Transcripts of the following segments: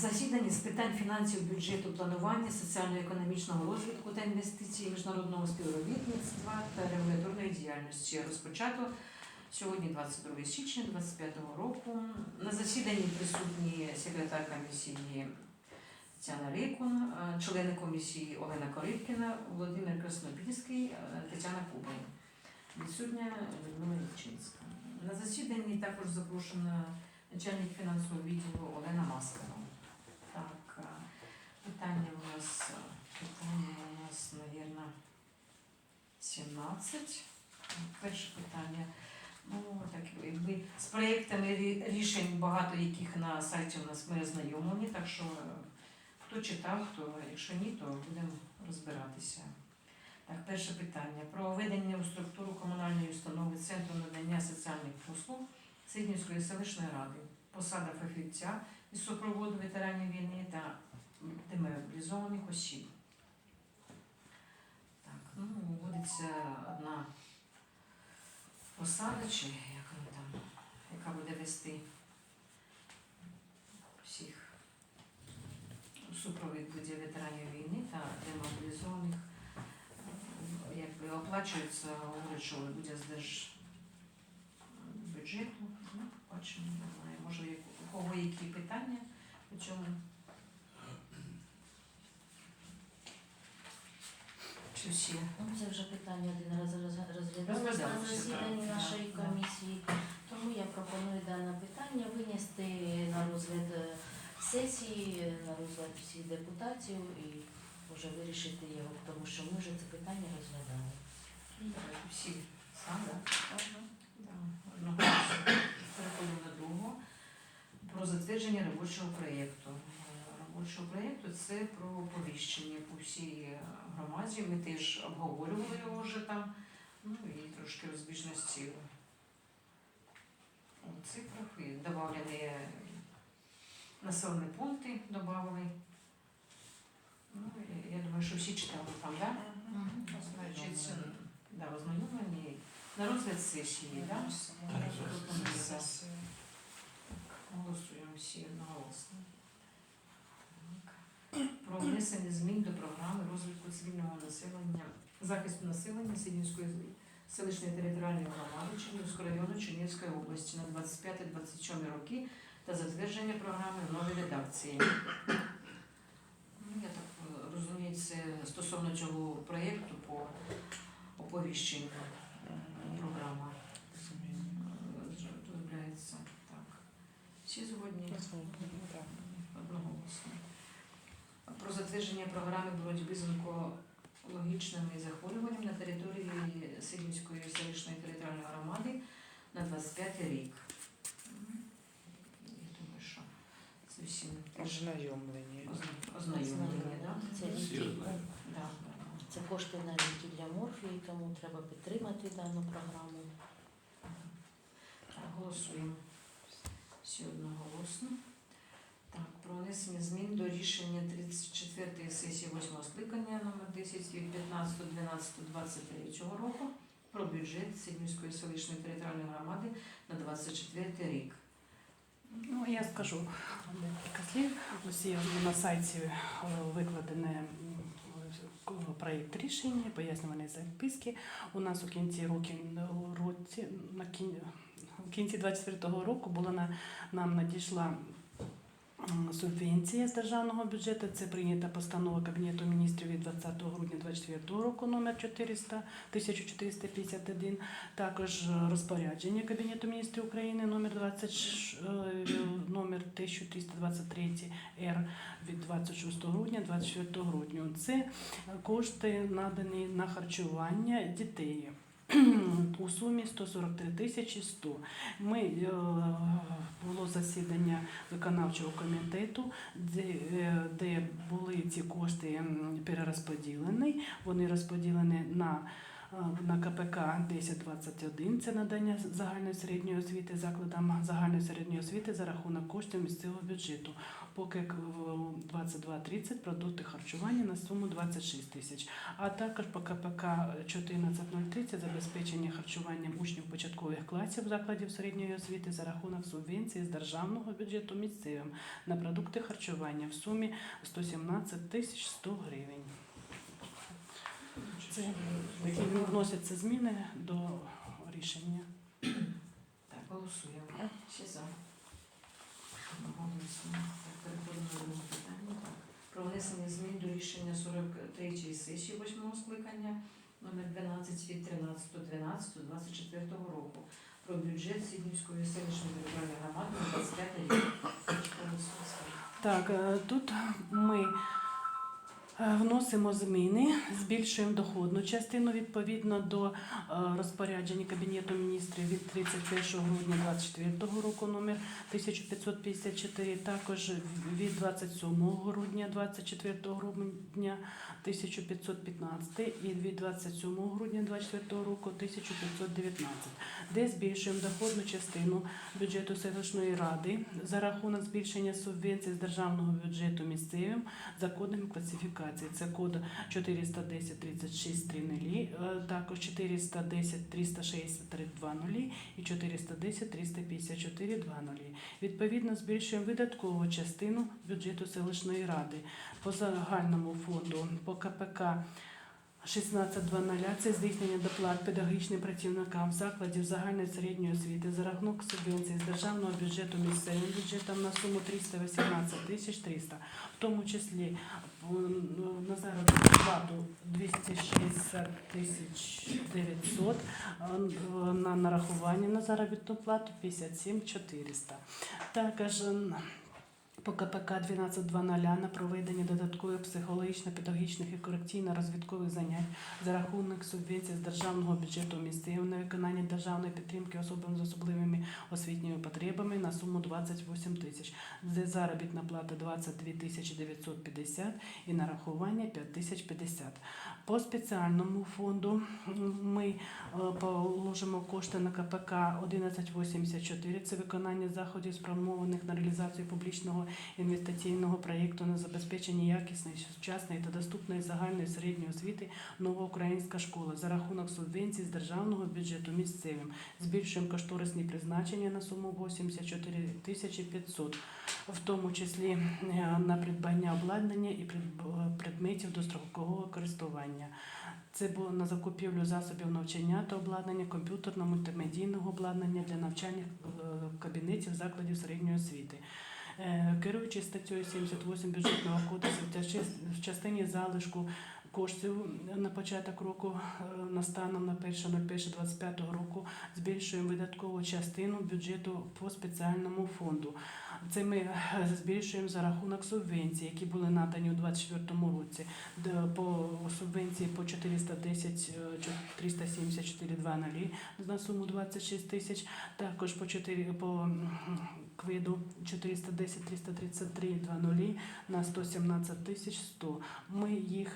Засідання з питань фінансів, бюджету, планування, соціально-економічного розвитку та інвестицій, міжнародного співробітництва та регуляторної діяльності розпочато сьогодні, 22 січня 2025 року. На засіданні присутні секретар комісії Тетяна Рейкун, члени комісії Олена Корибкіна, Володимир Краснопільський, е, Тетяна Кубань. Відсутня Людмила Ільчинська. На засіданні також запрошена начальник фінансового відділу Олена Маскова. Питання у нас, питання у нас, навірно, 17. Перше питання. Ну, так, якби з проєктами рішень, багато яких на сайті у нас ми ознайомлені, так що е, хто читав, хто, якщо ні, то будемо розбиратися. Так, перше питання. Про введення у структуру комунальної установи Центру надання соціальних послуг Сиднівської селищної ради. Посада фахівця із супроводу ветеранів війни та демобілізованих осіб. Так, ну, вводиться одна посада, чи як вона там, яка буде вести всіх супровід буде ветеранів війни та демобілізованих. Якби оплачується, говорять, що буде з держбюджету. Ну, побачимо, не знаю. Може, у кого які питання по цьому? Всі? Ну, це вже питання один раз роз- розглядалось на засіданні нашої комісії. Тому я пропоную дане питання винести на розгляд е, сесії, на розгляд всіх депутатів і вже вирішити його, тому що ми вже це питання розглядали. Давайте всі сам, да? Да, одноголосно. Переходимо до другого. Про затвердження робочого проєкту. Е, проєкту це про оповіщення по всій е, громаді. Ми теж обговорювали його вже там, ну і трошки розбіжності у цифрах. І додавлені населені пункти додавали. Ну, я думаю, що всі читали там, так? Да? Значить, да, ознайомлені на розгляд сесії, да? Голосуємо всі одноголосно. Так. Про внесення змін до програми розвитку цивільного населення, захисту населення Сиднівської селищної територіальної громади Чернівського району Чернівської області на 25-27 роки та затвердження програми в новій редакції. Ну, Я так е, розумію, це стосовно цього проєкту по оповіщенню програма е. Так. Всі згодні одноголосно. Затвердження програми боротьби з онкологічними захворюваннями на території Сидівської селищної територіальної громади на 25 рік. Я думаю, що це всі Ознайомлені. озна- ознайомлені, так? Це Всі ліки, знають. Да, це кошти на ліки для морфії, тому треба підтримати дану програму. Так, голосуємо. Всі одноголосно. Так, про внесення змін рішення 34-ї сесії 8 скликання номер 10 від 15.12.23 року про бюджет Сиднівської селищної територіальної громади на 24 рік. Ну, я скажу декілька слів. Усі на сайті е, викладене е, проєкт рішення, пояснювані записки. У нас у кінці року, на кінці 24-го року була на, нам надійшла субвенція з державного бюджету. Це прийнята постанова Кабінету міністрів від 20 грудня 24 року номер 400 1451. Також розпорядження Кабінету міністрів України номер 20, ш- е, номер 1323 Р від 26 грудня 24 грудня. Це кошти надані на харчування дітей. У сумі 143 тисячі 100. Ми е, засідання виконавчого комітету, де, е, де були ці кошти перерозподілені. Вони розподілені на на КПК 1021 це надання загальної середньої освіти закладам загальної середньої освіти за рахунок коштів місцевого бюджету. Поки в 22.30 продукти харчування на суму 26 тисяч. А також по КПК 14.03 це забезпечення харчуванням учнів початкових класів закладів середньої освіти за рахунок субвенції з державного бюджету місцевим на продукти харчування в сумі 117 тисяч 100 гривень. Це такі вносяться зміни до рішення. Так, голосуємо. Ще за. Так, Переходимо до другого питання. Так. Про внесення змін до рішення 43-ї сесії 8 скликання номер 12 від 13.12.24 року про бюджет Сіднівської селищної державної громади на 25 рік. Так, е, тут ми вносимо зміни, збільшуємо доходну частину відповідно до е, розпорядження Кабінету міністрів від 31 грудня 2024 року номер 1554, також від 27 грудня 2024 грудня 1515 і від 27 грудня 2024 року 1519, де збільшуємо доходну частину бюджету селищної ради за рахунок збільшення субвенцій з державного бюджету місцевим за кодами класифікації. Це код 410 36 30, також 410 363 20 і 410 354 20. Відповідно, збільшуємо видаткову частину бюджету селищної ради по загальному фонду по КПК 16.00 це здійснення доплат педагогічним працівникам закладів загальної середньої освіти за рахунок субвенцій з державного бюджету місцевим бюджетом на суму 318 тисяч 300, в тому числі на заробітну плату 260 тисяч 900, на нарахування на заробітну плату 57 400. Також по КПК 12.00 на проведення додаткових психологічно-педагогічних і корекційно-розвідкових занять за рахунок субвенцій з державного бюджету місцевим на виконання державної підтримки особам з особливими освітніми потребами на суму 28 тисяч, де заробітна плата 22 тисячі 950 і нарахування 5 тисяч 50. По спеціальному фонду ми е, положимо кошти на КПК 1184. Це виконання заходів спрямованих на реалізацію публічного інвестиційного проєкту на забезпечення якісної, сучасної та доступної загальної середньої освіти Нова українська школа за рахунок субвенцій з державного бюджету місцевим. Збільшуємо кошторисні призначення на суму 84 тисячі 500, в тому числі е, на придбання обладнання і предметів дострокового користування. Це було на закупівлю засобів навчання та обладнання комп'ютерно-мультимедійного обладнання для навчальних е, кабінетів закладів середньої освіти. Е, Керуючись статтею 78 бюджетного кодексу в частині залишку коштів на початок року е, на станом на 1.01.25 року збільшуємо видаткову частину бюджету по спеціальному фонду. Це ми е, збільшуємо за рахунок субвенцій, які були надані у 2024 році. По субвенції по 410 е, чо- 374 20 на суму 26 тисяч, також по 4 по м, квиду 410 333 20 на 117 тисяч 100. Ми їх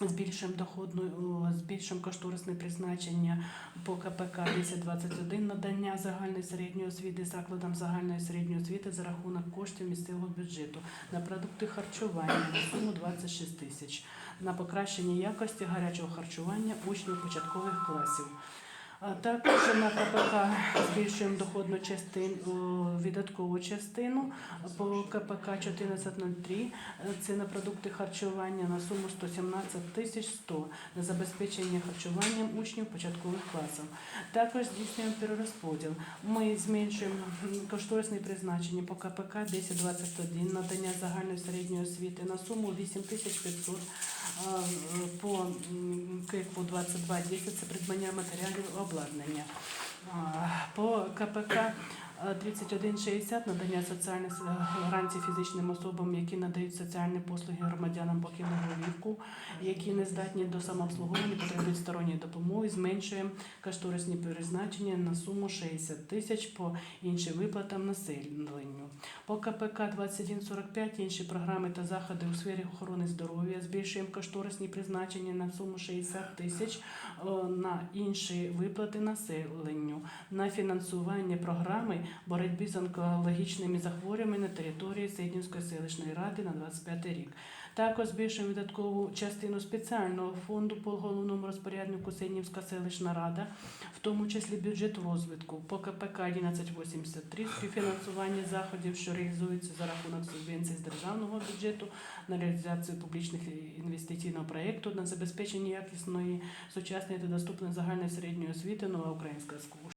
збільшуємо доходну, збільшуємо кошторисне призначення по КПК 1021 надання загальної середньої освіти закладам загальної середньої освіти за рахунок коштів місцевого бюджету на продукти харчування на суму 26 тисяч на покращення якості гарячого харчування учнів початкових класів. Також на КПК збільшуємо доходну частину, віддаткову частину по КПК 1403, це на продукти харчування на суму 117 тисяч 100 на забезпечення харчуванням учнів початкових класів. Також здійснюємо перерозподіл. Ми зменшуємо кошторисне призначення по КПК 1021 надання загальної середньої освіти на суму 8500 а, е, по КИКу 2210 це придбання матеріалів обладнання. По КПК 3160 надання соціальних е, гарантій фізичним особам, які надають соціальні послуги громадянам покинутого віку, які не здатні до самообслуговування, потребують сторонньої допомоги, зменшуємо кошторисні призначення на суму 60 тисяч по іншим виплатам населенню. По КПК 2145 інші програми та заходи у сфері охорони здоров'я збільшуємо кошторисні призначення на суму 60 тисяч е, на інші виплати населенню, на фінансування програми боротьби з онкологічними захворюваннями на території Сейдінської селищної ради на 25 рік. Також збільшуємо видаткову частину спеціального фонду по головному розпоряднику Сейднівська селищна рада, в тому числі бюджет розвитку по КПК 1183 співфінансування заходів, що реалізуються за рахунок субвенцій з державного бюджету на реалізацію публічних інвестиційного проєкту на забезпечення якісної, сучасної та доступної загальної середньої освіти нова українська школа.